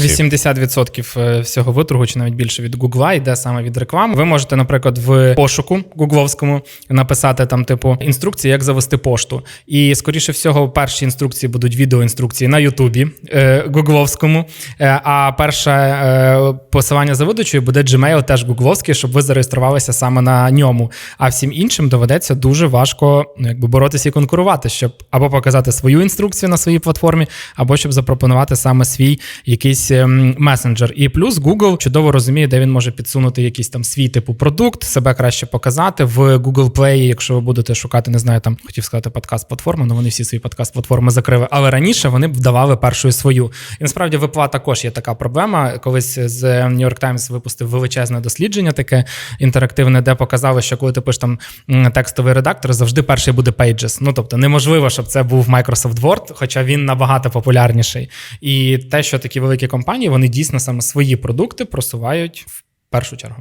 80% е, всього виторгу, чи навіть більше від Гугла йде саме від реклами. Ви можете, наприклад, в пошуку гугловському написати там, типу, інструкції, як завести пошту. І скоріше всього, перші інструкції будуть відеоінструкції на Ютубі е, гугловському. Е, а перше е, посилання за видачею буде Gmail, теж гугловський, щоб ви зареєструвалися саме на ньому. А всім іншим доведеться дуже важко ну, якби боротися і конкурувати, щоб або показати свою інструкцію на своїй платформі, або щоб запропонувати саме свій якийсь ем, месенджер. І плюс Google чудово розуміє, де він може підсунути якийсь там свій типу продукт, себе краще показати в Google Play, якщо ви будете шукати, не знаю, там хотів сказати подкаст платформу, але вони всі свої подкаст платформи закрили. Але раніше вони б вдавали першою свою. І насправді випла також є така проблема. Колись з New York Times випустив величезне дослідження, таке інтерактивне, де показали, що коли ти пишеш там текстовий редактор, завжди перший буде Pages. Ну тобто неможливо, щоб це був Microsoft Word, хоча він набагато популярніший. І те, що такі великі компанії, вони дійсно саме свої продукти просувають в першу чергу.